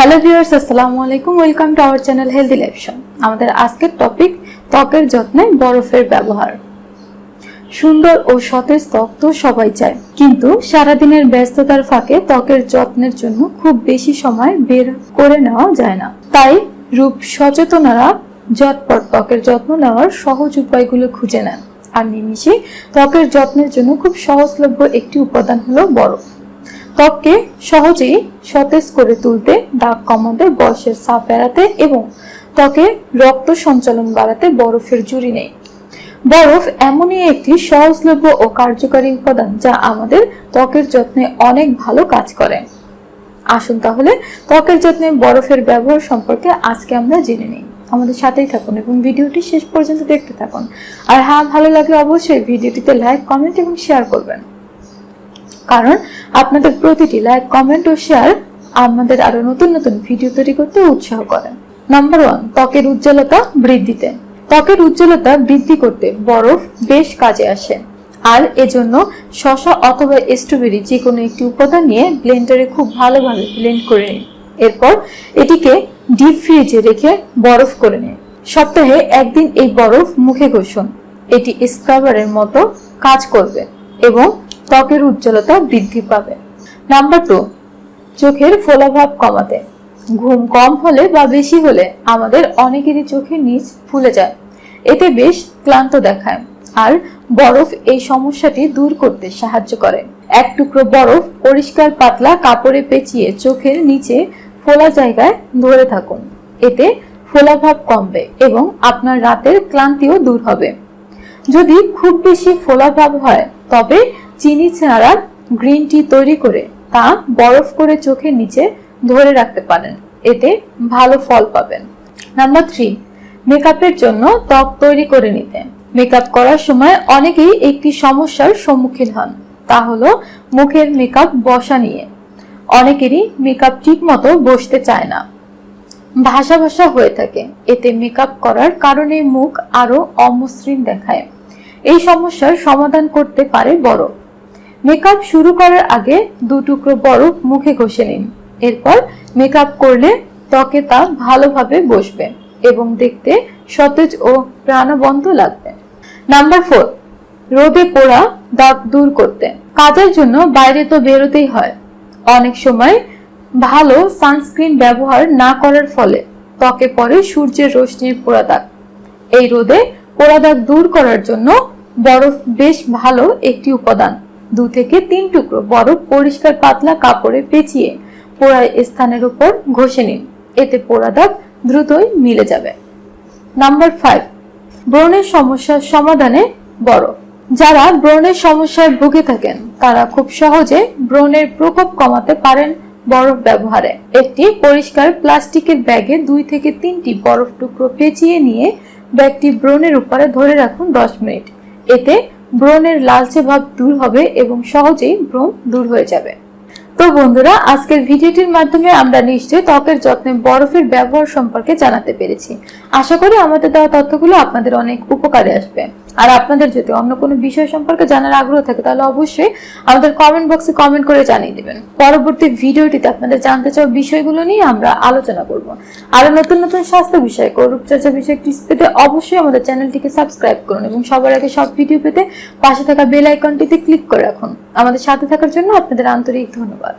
Hello viewers আসসালামু আলাইকুম welcome to our channel healthy life show আমাদের আজকের টপিক ত্বকের যত্নে বরফের ব্যবহার। সুন্দর ও সতেজ ত্বক তো সবাই চায়, কিন্তু সারাদিনের ব্যস্ততার ফাঁকে ত্বকের যত্নের জন্য খুব বেশি সময় বের করে নেওয়া যায় না। তাই রূপ সচেতনারা ঝটপট ত্বকের যত্ন নেওয়ার সহজ উপায়গুলো খুঁজে নেন। আর নিমিষে ত্বকের যত্নের জন্য খুব সহজলভ্য একটি উপাদান হলো বরফ। ত্বককে সহজেই সতেজ করে তুলতে দাগ কমাতে, বয়সের চাপ এড়াতে এবং ত্বকে রক্ত সঞ্চালন বাড়াতে বরফের জুড়ি নেই বরফ এমনই একটি সহজলভ্য ও কার্যকারী উপাদান যা আমাদের ত্বকের যত্নে অনেক ভালো কাজ করে। আসুন তাহলে ত্বকের যত্নে বরফের ব্যবহার সম্পর্কে আজকে আমরা জেনে নিই। আমাদের সাথেই থাকুন এবং ভিডিওটি শেষ পর্যন্ত দেখতে থাকুন। আর হ্যাঁ ভালো লাগলে অবশ্যই ভিডিওটিতে লাইক, কমেন্ট এবং শেয়ার করবেন। কারণ আপনাদের প্রতিটি লাইক কমেন্ট ও শেয়ার আমাদের আরও নতুন নতুন ভিডিও তৈরি করতে উৎসাহ করে। নাম্বার ওয়ান ত্বকের উজ্জ্বলতা বৃদ্ধিতে। ত্বকের উজ্জ্বলতা বৃদ্ধি করতে বরফ বেশ কাজে আসে। আর এজন্য শশা অথবা স্ট্রবেরি যে কোনো একটি উপাদান নিয়ে ব্লেন্ডারে খুব ভালোভাবে ব্লেন্ড করে নিন। এরপর এটিকে ডিপ ফ্রিজে রেখে বরফ করে নিন। সপ্তাহে একদিন এই বরফ মুখে ঘষুন। এটি স্ক্রাবারের মতো কাজ করবে এবং ত্বকের উজ্জ্বলতা বৃদ্ধি পাবে। নাম্বার টু চোখের ফোলাভাব কমাতে। ঘুম কম হলে বা বেশি হলে আমাদের অনেকেরই চোখের নিচ ফুলে যায়। এতে বেশ ক্লান্ত দেখায় আর বরফ এই সমস্যাটি দূর করতে সাহায্য করে। এক টুকরো বরফ পরিষ্কার পাতলা কাপড়ে পেঁচিয়ে চোখের নিচে ফোলা জায়গায় ধরে থাকুন। এতে ফোলাভাব কমবে এবং আপনার রাতের ক্লান্তিও দূর হবে। যদি খুব বেশি ফোলাভাব হয়, তবে চিনি ছাড়া গ্রিন টি তৈরি করে তা বরফ করে চোখের নিচে ধরে রাখতে পারেন। এতে ভালো ফল পাবেন। নাম্বার থ্রি মেকআপের জন্য ত্বক তৈরি করে নিতে। মেকআপ করার সময় অনেকেই একটি সমস্যার সম্মুখীন হন, তা হলো মুখের মেকআপ বসা নিয়ে। অনেকেরই মেকআপ ঠিক মতো বসতে চায় না। ভাষা ভাষা হয়ে থাকে। এতে মেকআপ করার কারণে মুখ আরও অমসৃণ দেখায়। এই সমস্যার সমাধান করতে পারে বরফ। মেকআপ শুরু করার আগে দু টুকরো বরফ মুখে ঘষে নিন। এরপর মেকআপ করলে ত্বকে তা ভালোভাবে বসবে এবং দেখতে সতেজ ও প্রাণবন্ত লাগবে। নাম্বার ফোর, রোদে পোড়া দাগ দূর করতে। কাজের জন্য বাইরে তো বেরোতেই হয়। অনেক সময় ভালো সানস্ক্রিন ব্যবহার না করার ফলে ত্বকে পড়ে সূর্যের রশ্মির পোড়া দাগ। এই রোদে পোড়া দাগ দূর করার জন্য বরফ বেশ ভালো একটি উপাদান। দু থেকে তিন টুকরো বরফ পরিষ্কার পাতলা কাপড়ে পেঁচিয়ে পোড়া স্থানের উপর ঘষে নিন। এতে পোড়া দাগ দ্রুতই মিলে যাবে। নাম্বার ফাইভ ব্রণের সমস্যার সমাধানে বরফ যারা ব্রণের সমস্যায় ভুগে থাকেন, তারা খুব সহজে ব্রণের প্রকোপ কমাতে পারেন বরফ ব্যবহারে। একটি পরিষ্কার প্লাস্টিকের ব্যাগে দুই থেকে তিনটি বরফ টুকরো পেঁচিয়ে নিয়ে ব্যাগটি ব্রণের উপরে ধরে রাখুন দশ মিনিট। এতে ব্রণের লালচে ভাব দূর হবে এবং সহজেই ব্রণ দূর হয়ে যাবে। তো বন্ধুরা, আজকের ভিডিওটির মাধ্যমে আমরা নিশ্চয়ই ত্বকের যত্নে বরফের ব্যবহার সম্পর্কে জানাতে পেরেছি। আশা করি আমাদের দেওয়া তথ্যগুলো আপনাদের অনেক উপকারে আসবে। আর আপনাদের যদি অন্য কোনো বিষয় সম্পর্কে জানার আগ্রহ থাকে, তাহলে অবশ্যই আমাদের কমেন্ট বক্সে কমেন্ট করে জানিয়ে দেবেন। পরবর্তী ভিডিওটিতে আপনাদের জানতে চাওয়া বিষয়গুলো নিয়ে আমরা আলোচনা করব। আরও নতুন নতুন স্বাস্থ্য বিষয় ও রূপচর্চা বিষয়ে টিপস পেতে অবশ্যই আমাদের চ্যানেলটিকে সাবস্ক্রাইব করুন এবং সবার আগে সব ভিডিও পেতে পাশে থাকা বেল আইকনটিতে ক্লিক করে রাখুন। আমাদের সাথে থাকার জন্য আপনাদের আন্তরিক ধন্যবাদ।